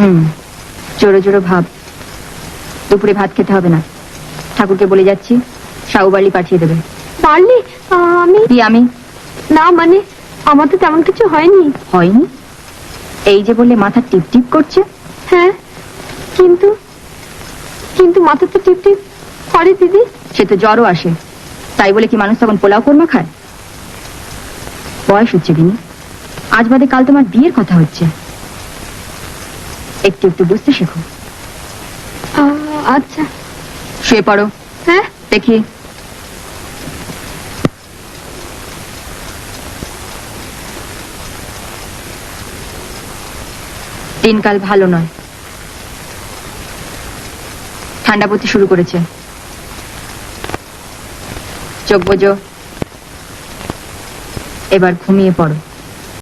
হুম। জোরো জোরো ভাব। দুপুরে ভাত খেতে হবে না। ঠাকুরকে বলে যাচ্ছি সাউ পাঠিয়ে দেবে। পারলে আমি কি আমি? না মানে আমার তো তেমন কিছু হয়নি। হয়নি? এই যে বললে মাথা টিপ টিপ করছে। হ্যাঁ কিন্তু কিন্তু মাথা তো টিপ টিপ করে দিদি। সে তো জ্বরও আসে। তাই বলে কি মানুষ তখন পোলাও কোরমা খায়? বয়স হচ্ছে দিনি আজ বাদে কাল তোমার বিয়ের কথা হচ্ছে। একটু একটু বুঝতে শেখো। আচ্ছা। শুয়ে পড়ো। হ্যাঁ? দেখি। দিনকাল ভালো নয়। ঠান্ডা পড়তে শুরু করেছে। চোখ বোঝো। এবার ঘুমিয়ে পড়ো।